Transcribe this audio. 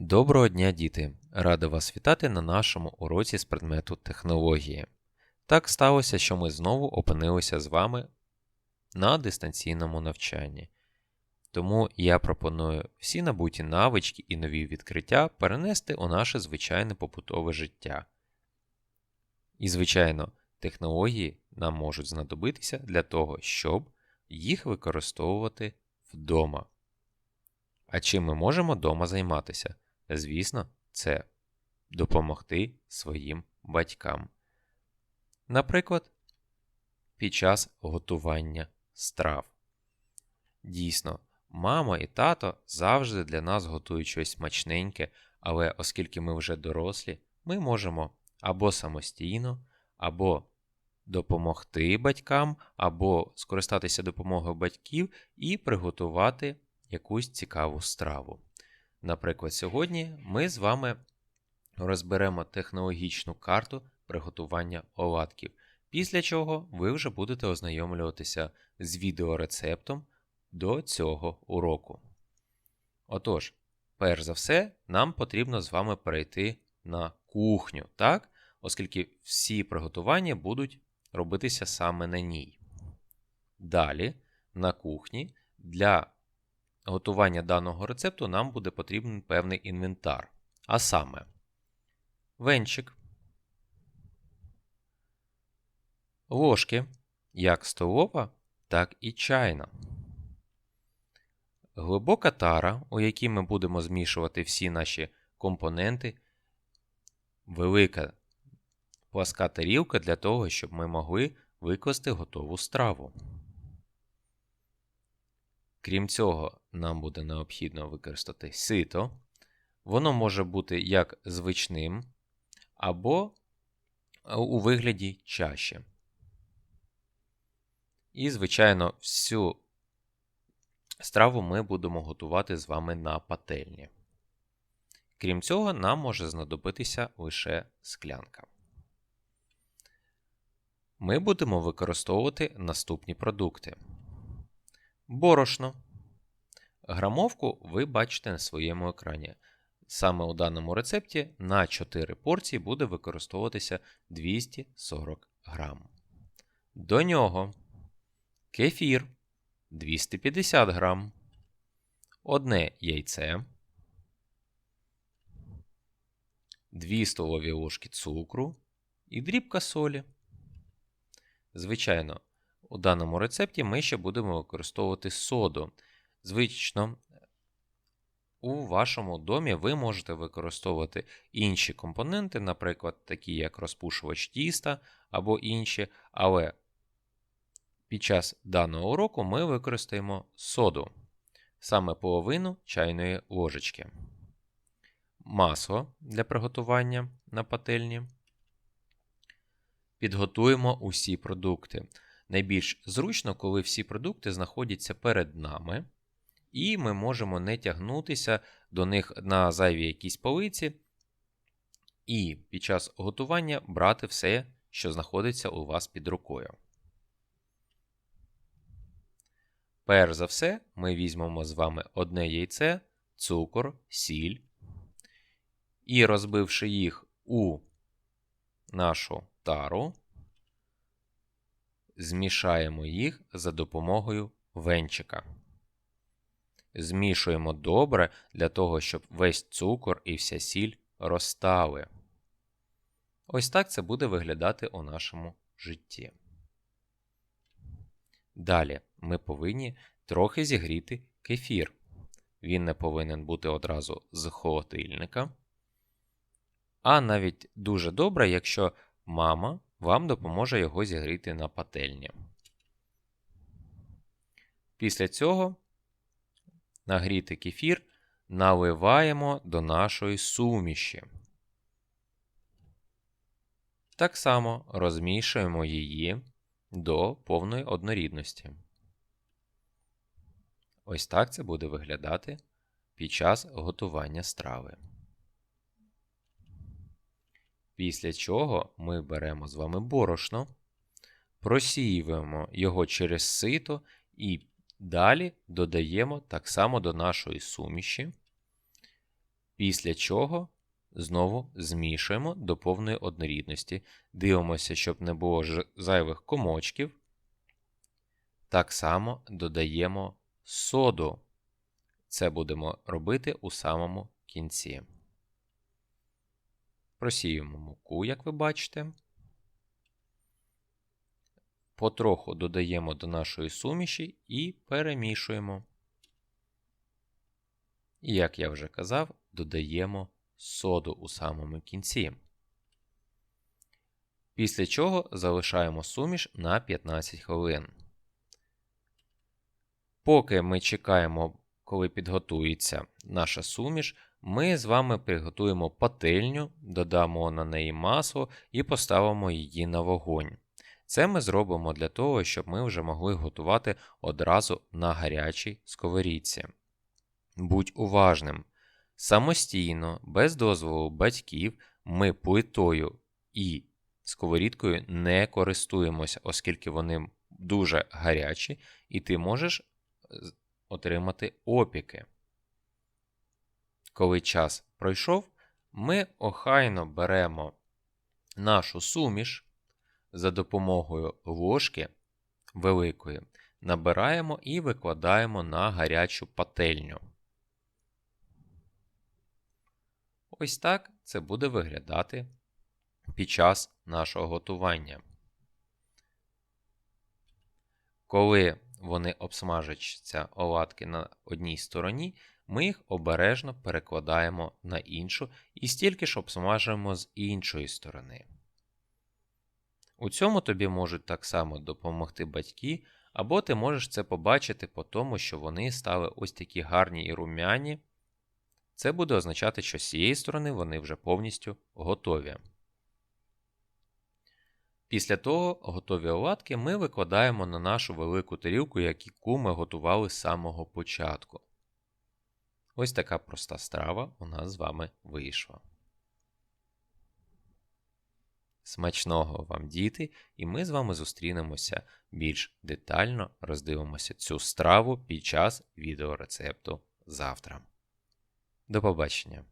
Доброго дня, діти! Радий вас вітати на нашому уроці з предмету технології. Так сталося, що ми знову опинилися з вами на дистанційному навчанні. Тому я пропоную всі набуті навички і нові відкриття перенести у наше звичайне побутове життя. І, звичайно, технології нам можуть знадобитися для того, щоб їх використовувати вдома. А чим ми можемо вдома займатися? Звісно, це допомогти своїм батькам. Наприклад, під час готування страв. Дійсно, мама і тато завжди для нас готують щось смачненьке, але оскільки ми вже дорослі, ми можемо або самостійно, або допомогти батькам, або скористатися допомогою батьків і приготувати якусь цікаву страву. Наприклад, сьогодні ми з вами розберемо технологічну карту приготування оладків, після чого ви вже будете ознайомлюватися з відеорецептом до цього уроку. Отож, перш за все, нам потрібно з вами перейти на кухню, так? оскільки всі приготування будуть робитися саме на ній. Далі, на кухні для готування даного рецепту нам буде потрібен певний інвентар. А саме венчик, ложки, як столова, так і чайна. Глибока тара, у якій ми будемо змішувати всі наші компоненти, велика пласка тарілка для того, щоб ми могли викласти готову страву. Крім цього, нам буде необхідно використати сито. Воно може бути як звичним, або у вигляді чаші. І, звичайно, всю страву ми будемо готувати з вами на пательні. Крім цього, нам може знадобитися лише склянка. Ми будемо використовувати наступні продукти. Борошно. Грамовку ви бачите на своєму екрані. Саме у даному рецепті на 4 порції буде використовуватися 240 грам. До нього кефір 250 грам, одне яйце, 2 столові ложки цукру і дрібка солі. Звичайно, у даному рецепті ми ще будемо використовувати соду. Звично, у вашому домі ви можете використовувати інші компоненти, наприклад, такі як розпушувач тіста або інші, але під час даного уроку ми використаємо соду, саме половину чайної ложечки, масло для приготування на пательні. Підготуємо усі продукти. Найбільш зручно, коли всі продукти знаходяться перед нами, і ми можемо не тягнутися до них на зайві якісь полиці, і під час готування брати все, що знаходиться у вас під рукою. Перш за все, ми візьмемо з вами одне яйце, цукор, сіль. І розбивши їх у нашу тару, Змішаємо їх за допомогою венчика. Змішуємо добре для того, щоб весь цукор і вся сіль розтали. Ось так це буде виглядати у нашому житті. Далі ми повинні трохи зігріти кефір. Він не повинен бути одразу з холодильника. А навіть дуже добре, якщо мама вам допоможе його зігріти на пательні. Після цього нагрітий кефір наливаємо до нашої суміші. Так само розмішуємо її до повної однорідності. Ось так це буде виглядати під час готування страви. Після чого ми беремо з вами борошно, просіюємо його через сито і далі додаємо так само до нашої суміші. Після чого знову змішуємо до повної однорідності. Дивимося, щоб не було зайвих комочків. Так само додаємо соду. Це будемо робити у самому кінці. Просіємо муку, як ви бачите. Потроху додаємо до нашої суміші і перемішуємо. І, як я вже казав, додаємо соду у самому кінці. Після чого залишаємо суміш на 15 хвилин. Поки ми чекаємо, коли підготується наша суміш, ми з вами приготуємо пательню, додамо на неї масло і поставимо її на вогонь. Це ми зробимо для того, щоб ми вже могли готувати одразу на гарячій сковорідці. Будь уважним. Самостійно, без дозволу батьків, ми плитою і сковорідкою не користуємося, оскільки вони дуже гарячі, і ти можеш отримати опіки. Коли час пройшов, ми охайно беремо нашу суміш за допомогою ложки великої, набираємо і викладаємо на гарячу пательню. Ось так це буде виглядати під час нашого готування. Коли вони обсмажаться оладки на одній стороні, ми їх обережно перекладаємо на іншу і стільки ж обсмажуємо з іншої сторони. У цьому тобі можуть так само допомогти батьки, або ти можеш це побачити по тому, що вони стали ось такі гарні і румяні. Це буде означати, що з цієї сторони вони вже повністю готові. Після того готові оладки ми викладаємо на нашу велику тарілку, яку ми готували з самого початку. Ось така проста страва у нас з вами вийшла. Смачного вам, діти, і ми з вами зустрінемося більш детально, роздивимося цю страву під час відеорецепту завтра. До побачення!